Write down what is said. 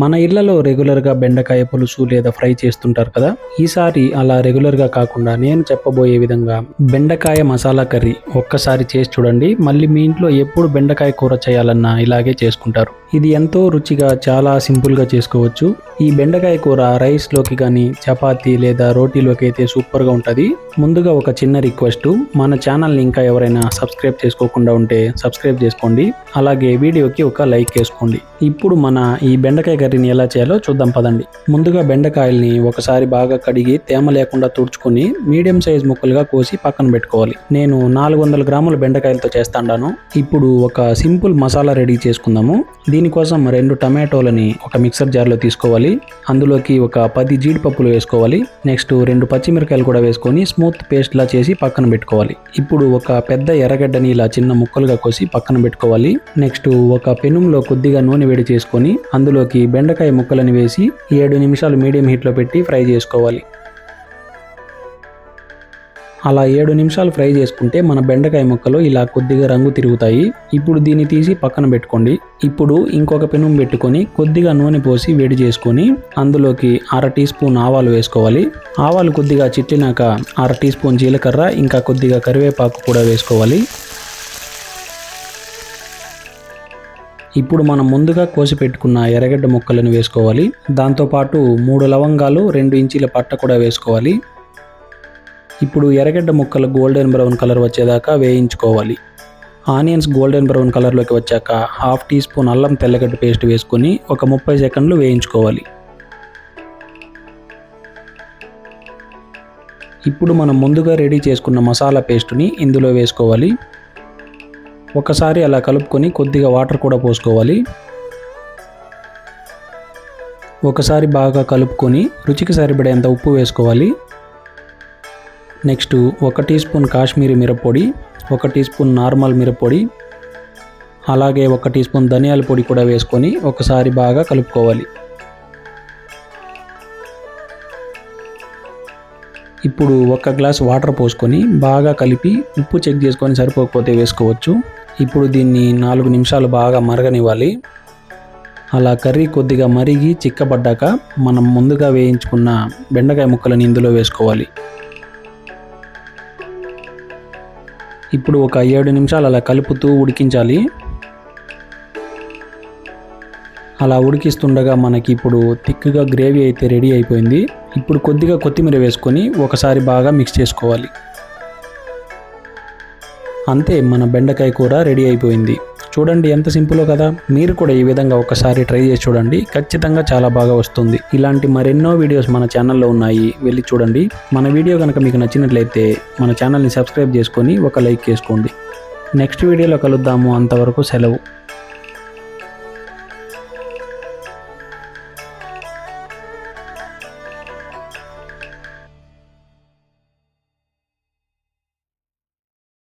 మన ఇళ్ళలో రెగ్యులర్గా బెండకాయ పులుసు లేదా ఫ్రై చేస్తుంటారు కదా ఈసారి అలా రెగ్యులర్గా కాకుండా నేను చెప్పబోయే విధంగా బెండకాయ మసాలా కర్రీ ఒక్కసారి చేసి చూడండి. మళ్ళీ మీ ఇంట్లో ఎప్పుడు బెండకాయ కూర చేయాలన్నా ఇలాగే చేసుకుంటారు. ఇది ఎంతో రుచిగా చాలా సింపుల్గా చేసుకోవచ్చు. ఈ బెండకాయ కూర రైస్లోకి కానీ చపాతి లేదా రోటీలోకి అయితే సూపర్గా ఉంటుంది. ముందుగా ఒక చిన్న రిక్వెస్ట్ మన ఛానల్ని ఇంకా ఎవరైనా సబ్స్క్రైబ్ చేసుకోకుండా ఉంటే సబ్స్క్రైబ్ చేసుకోండి. అలాగే వీడియోకి ఒక లైక్ వేసుకోండి. ఇప్పుడు మన ఈ బెండకాయ కర్రీని ఎలా చేయాలో చూద్దాం పదండి. ముందుగా బెండకాయల్ని ఒకసారి బాగా కడిగి తేమ లేకుండా తుడుచుకొని మీడియం సైజ్ ముక్కలుగా కోసి పక్కన పెట్టుకోవాలి. నేను నాలుగు వందల గ్రాముల బెండకాయలతో చేస్తాను ఇప్పుడు ఒక సింపుల్ మసాలా రెడీ చేసుకుందాము. దీనికోసం రెండు టమాటోలని ఒక మిక్సర్ జార్లో తీసుకోవాలి. అందులోకి ఒక పది జీడిపప్పులు వేసుకోవాలి. నెక్స్ట్ రెండు పచ్చిమిరకాయలు కూడా వేసుకొని స్మూత్ పేస్ట్ లా చేసి పక్కన పెట్టుకోవాలి. ఇప్పుడు ఒక పెద్ద ఎర్రగడ్డని ఇలా చిన్న ముక్కలుగా కోసి పక్కన పెట్టుకోవాలి. నెక్స్ట్ ఒక పెనుంలో కొద్దిగా నూనె వేడి చేసుకొని అందులోకి బెండకాయ ముక్కలని వేసి ఏడు నిమిషాలు మీడియం హీట్లో పెట్టి ఫ్రై చేసుకోవాలి. అలా ఏడు నిమిషాలు ఫ్రై చేసుకుంటే మన బెండకాయ ముక్కలు ఇలా కొద్దిగా రంగు తిరుగుతాయి. ఇప్పుడు దీన్ని తీసి పక్కన పెట్టుకోండి. ఇప్పుడు ఇంకొక పెనుం పెట్టుకొని కొద్దిగా నూనె పోసి వేడి చేసుకొని అందులోకి అర టీ స్పూన్ ఆవాలు వేసుకోవాలి. ఆవాలు కొద్దిగా చిట్లినాక అర టీ స్పూన్ జీలకర్ర ఇంకా కొద్దిగా కరివేపాకు కూడా వేసుకోవాలి. ఇప్పుడు మనం ముందుగా కోసి పెట్టుకున్న ఎర్రగడ్డ ముక్కలను వేసుకోవాలి. దాంతోపాటు మూడు లవంగాలు రెండు ఇంచీల పట్ట కూడా వేసుకోవాలి. ఇప్పుడు ఎర్రగడ్డ ముక్కలు గోల్డెన్ బ్రౌన్ కలర్ వచ్చేదాకా వేయించుకోవాలి. ఆనియన్స్ గోల్డెన్ బ్రౌన్ కలర్లోకి వచ్చాక హాఫ్ టీ స్పూన్ అల్లం తెల్లగడ్డ పేస్ట్ వేసుకొని ఒక ముప్పై సెకండ్లు వేయించుకోవాలి. ఇప్పుడు మనం ముందుగా రెడీ చేసుకున్న మసాలా పేస్ట్ని ఇందులో వేసుకోవాలి. ఒకసారి అలా కలుపుకొని కొద్దిగా వాటర్ కూడా పోసుకోవాలి. ఒకసారి బాగా కలుపుకొని రుచికి సరిపడేంత ఉప్పు వేసుకోవాలి. నెక్స్ట్ ఒక టీ స్పూన్ కాశ్మీరీ మిరప్పొడి ఒక టీ స్పూన్ నార్మల్ మిరప్పొడి అలాగే ఒక టీ స్పూన్ ధనియాల పొడి కూడా వేసుకొని ఒకసారి బాగా కలుపుకోవాలి. ఇప్పుడు ఒక గ్లాస్ వాటర్ పోసుకొని బాగా కలిపి ఉప్పు చెక్ చేసుకొని సరిపోకపోతే వేసుకోవచ్చు. ఇప్పుడు దీన్ని నాలుగు నిమిషాలు బాగా మరగనివ్వాలి. అలా కర్రీ కొద్దిగా మరిగి చిక్కబడ్డాక మనం ముందుగా వేయించుకున్న బెండకాయ ముక్కలను ఇందులో వేసుకోవాలి. ఇప్పుడు ఒక ఏడు నిమిషాలు అలా కలుపుతూ ఉడికించాలి. అలా ఉడికిస్తుండగా మనకి ఇప్పుడు థిక్గా గ్రేవీ అయితే రెడీ అయిపోయింది. ఇప్పుడు కొద్దిగా కొత్తిమీర వేసుకొని ఒకసారి బాగా మిక్స్ చేసుకోవాలి. అంతే మన బెండకాయ కూర రెడీ అయిపోయింది. చూడండి ఎంత సింపుల్ కదా? మీరు కూడా ఈ విధంగా ఒకసారి ట్రై చేసి చూడండి. ఖచ్చితంగా చాలా బాగా వస్తుంది. ఇలాంటి మరెన్నో వీడియోస్ మన ఛానల్లో ఉన్నాయి. వెళ్ళి చూడండి. మన వీడియో కనుక మీకు నచ్చినట్లయితే మన ఛానల్ని సబ్స్క్రైబ్ చేసుకొని ఒక లైక్ చేసుకోండి. నెక్స్ట్ వీడియోలో కలుద్దాము. అంతవరకు సెలవు.